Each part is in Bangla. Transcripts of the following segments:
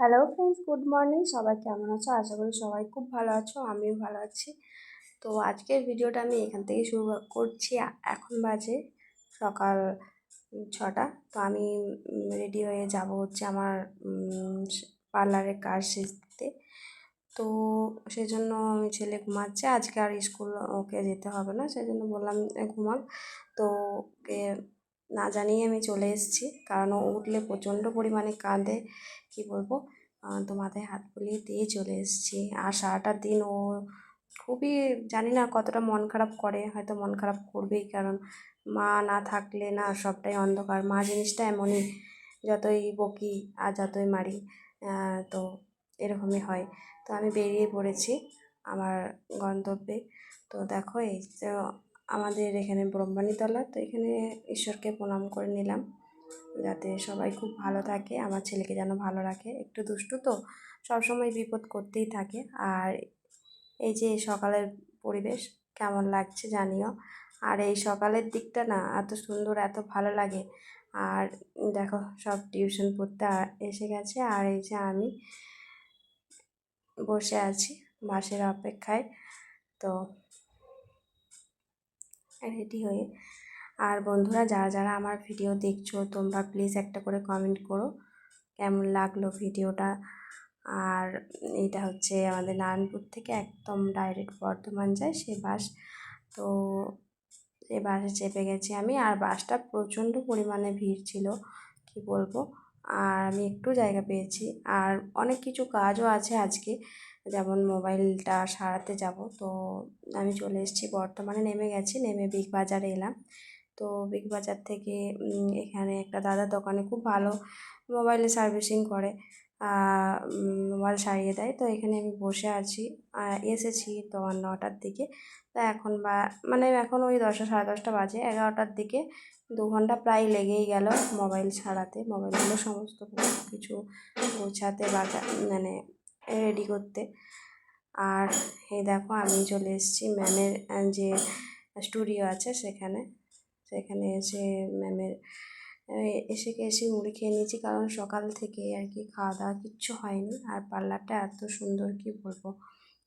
হ্যালো ফ্রেন্ডস গুড মর্নিং সবাই কেমন আছো? আশা করি সবাই খুব ভালো আছো, আমিও ভালো আছি। তো আজকের ভিডিওটা আমি এখান থেকে শুরু করছি। এখন বাজে সকাল ছটা। তো আমি রেডি হয়ে যাব হচ্ছে আমার পার্লারের কাজ শিখতে তো সেই জন্য আমি ছেলে ঘুমাচ্ছে। আজকে আর স্কুল ওকে যেতে হবে না সেই জন্য বললাম ঘুমাক তো না জানিয়ে আমি চলে এসেছি। কারণ ও উঠলে প্রচণ্ড পরিমাণে কাঁদে, কি বলব? তো মাথায় হাত বুলিয়ে দিয়ে চলে এসেছি। আর সারাটা দিন ও খুবই, জানি না কতটা মন খারাপ করে, হয়তো মন খারাপ করবেই। কারণ মা না থাকলে না সবটাই অন্ধকার। মা জিনিসটা এমনই, যতই বকি আর যতই মারি তো এরকমই হয়। তো আমি বেরিয়ে পড়েছি আমার গন্তব্যে। তো দেখো এই আমাদের এখানে ব্রহ্মণীতলা, তো এখানে ঈশ্বরকে প্রণাম করে নিলাম। যাতে সবাই খুব ভালো থাকে, আমার ছেলেকে যেন ভালো রাখে। একটু দুষ্টু তো, সবসময় বিপদ করতেই থাকে। আর এই যে সকালের পরিবেশ, কেমন লাগছে জানিও। আর এই সকালের দিকটা না, এত সুন্দর, এত ভালো লাগে। আর দেখো, সব টিউশন পড়তে এসে গেছে। আর এই যে আমি বসে আছি বাসের অপেক্ষায়, তো রেডি হয়ে। আর বন্ধুরা, যারা যারা আমার ভিডিও দেখছ, তোমরা প্লিজ একটা করে কমেন্ট করো, কেমন লাগল ভিডিওটা আর এটা হচ্ছে আমাদের নারায়ণপুর থেকে একদম ডাইরেক্ট বর্ধমান যায় সে বাস। তো সে বাসে চেপে গেছি আমি, আর বাসটা প্রচণ্ড পরিমাণে ভিড় ছিল, কি বলব? আর আমি একটু জায়গা পেয়েছি। আর অনেক কিছু কাজও আছে আজকে। যেমন মোবাইলটা সারাতে যাব। তো আমি চলে এসেছি, বর্তমানে নেমে গেছি, নেমে বিগ বাজারে এলাম। তো বিগ বাজার থেকে এখানে একটা দাদার দোকানে খুব ভালো মোবাইলে সার্ভিসিং করে মোবাইল সারিয়ে দেয়। তো এখানে আমি বসে আছি এসেছি তোমার নটার দিকে। তা এখন বা মানে এখন ওই দশটা, সাড়ে দশটা বাজে, এগারোটার দিকে দু ঘণ্টা প্রায় লেগেই গেল মোবাইল ছাড়াতে মোবাইলগুলো সমস্ত কিছু গোছাতে বা মানে রেডি করতে। আর এই দেখো আমি চলে এসেছি ম্যামের যে স্টুডিও আছে সেখানে। সেখানে এসে ম্যামের এসে এসে মুড়ি খেয়ে নিয়েছি কারণ সকাল থেকে আর কি খাওয়া দাওয়া কিচ্ছু হয়নি। আর পার্লারটা এত সুন্দর কি বলব?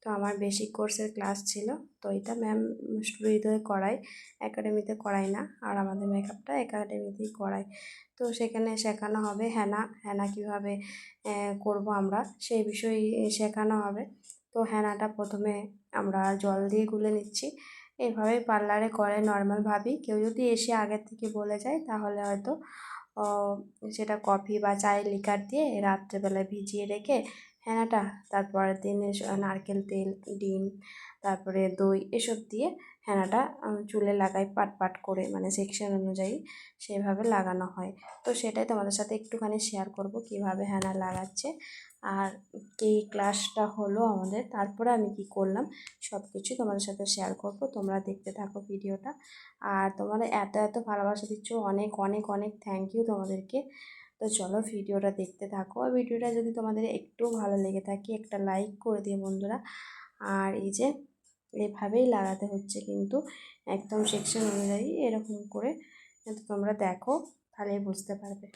তো আমার বেসিক কোর্সের ক্লাস ছিল। তো এটা ম্যাম স্টুডিওতে করায় একাডেমিতে করায় না। আর আমাদের মেকআপটা একাডেমিতেই করায়। তো সেখানে শেখানো হবে হ্যানা হ্যানা কীভাবে করব আমরা সেই বিষয়ে শেখানো হবে। তো হ্যানাটা প্রথমে আমরা জল দিয়ে গুলে নিচ্ছি। এভাবেই পার্লারে করে নর্মালভাবেই কেউ যদি এসে আগের থেকে বলে যায়, তাহলে হয়তো সেটা কফি বা চায়ের লিকার দিয়ে রাত্রেবেলায় ভিজিয়ে রেখে হেনাটা তারপরের দিনে নারকেল তেল, ডিম, তারপরে দই, এসব দিয়ে হেনাটা চুলে লাগাই পাট পাট করে মানে সেকশন অনুযায়ী সেভাবে লাগানো হয়। তো সেটাই তোমাদের সাথে একটুখানি শেয়ার করব কীভাবে হেনা লাগাচ্ছে। আর এই ক্লাসটা হলো আমাদের, তারপরে আমি কি করলাম সব কিছু তোমাদের সাথে শেয়ার করব, তোমরা দেখতে থাকো ভিডিওটা আর তোমরা এত এত ভালোবাসা দিচ্ছ, অনেক অনেক অনেক থ্যাংক ইউ তোমাদেরকে। তো চলো ভিডিওটা দেখতে থাকো। আর ভিডিওটা যদি তোমাদের একটু ভালো লেগে থাকে, একটা লাইক করে দিও বন্ধুরা। আর এই যে, এভাবেই লাগাতে হচ্ছে কিন্তু একদম সেকশন অনুযায়ী এরকম করে তোমরা দেখো তাহলে বুঝতে পারবে।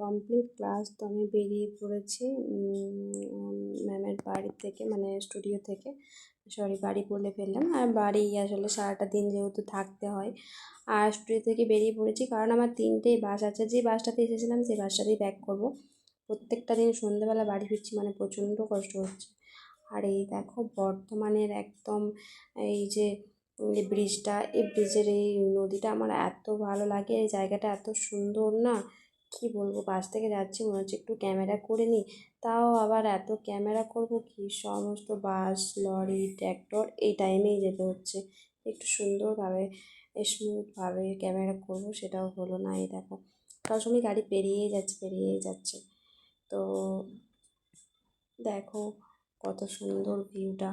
কমপ্লিট ক্লাস তো আমি বেরিয়ে পড়েছি ম্যামের বাড়ি থেকে মানে স্টুডিও থেকে। সরি বাড়ি বলে ফেললাম। আর বাড়ি আসলে সারাটা দিন যেহেতু থাকতে হয়, আর স্টুডিও থেকে বেরিয়ে পড়েছি। কারণ আমার তিনটেই বাস আছে। যে বাসটাতে এসেছিলাম, সেই বাসটাতেই ব্যাক করব। প্রত্যেকটা দিন সন্ধ্যেবেলা বাড়ি ফিরছি মানে প্রচণ্ড কষ্ট হচ্ছে। আর এই দেখো বর্ধমানের একদম এই যে, এই ব্রিজটা এই ব্রিজের এই নদীটা আমার এত ভালো লাগে। এই জায়গাটা এত সুন্দর না। কি বলব? বাস থেকে যাচ্ছি, মনে হচ্ছে একটু ক্যামেরা করে নিই। তাও আবার এত ক্যামেরা করব কি? সমস্ত বাস, লরি, ট্র্যাক্টর এই টাইমেই যেতে হচ্ছে। একটু সুন্দরভাবে স্মুথভাবে ক্যামেরা করব সেটাও হলো না এই দেখো। সবসময় গাড়ি পেরিয়েই যাচ্ছে পেরিয়েই যাচ্ছে। তো দেখো কত সুন্দর ভিউটা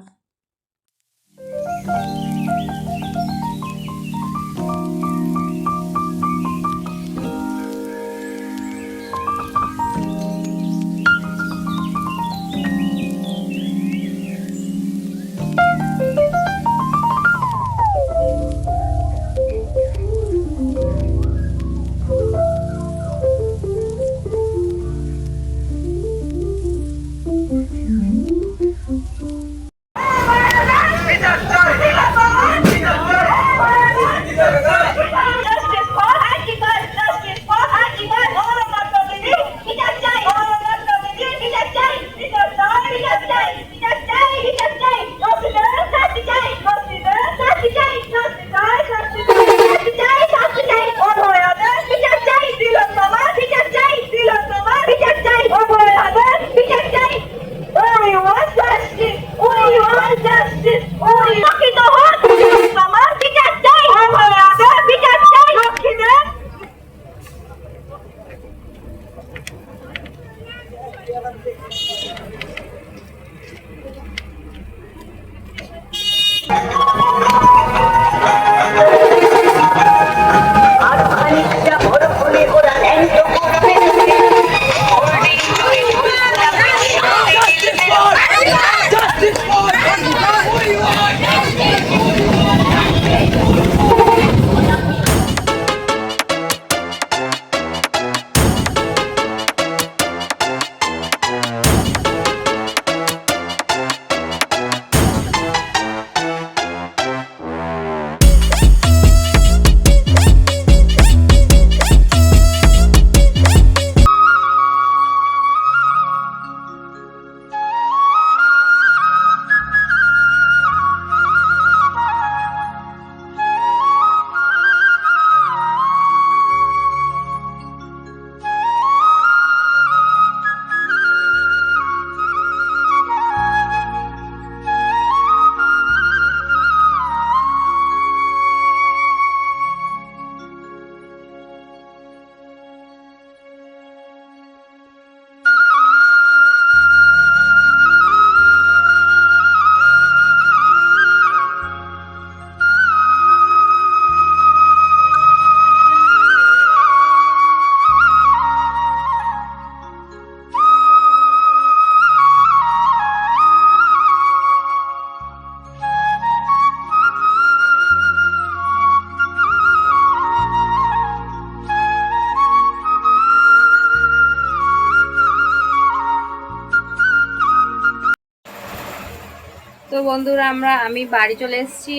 বন্ধুরা আমরা আমি বাড়ি চলে এসেছি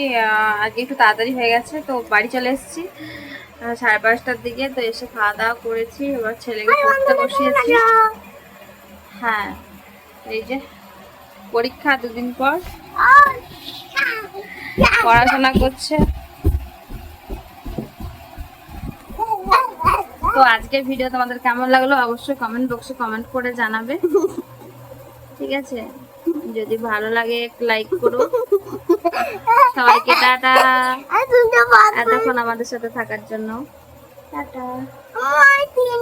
আজকে একটু তাড়াতাড়ি হয়ে গেছে তো বাড়ি চলে এসেছি। সাড়ে পাঁচটার দিকে তো এসে খাওয়া দাওয়া করেছি এবার ছেলেকে পড়তে বসিয়েছি। হ্যাঁ এই যে পরীক্ষা দুদিন পর। পড়াশোনা করছে। তো আজকের ভিডিও তোমাদের কেমন লাগল অবশ্যই কমেন্ট বক্সে কমেন্ট করে জানাবে। ঠিক আছে? যদি ভালো লাগে লাইক করো। সবাইকে টাটা। এতক্ষণ আমাদের সাথে থাকার জন্য। টাটা।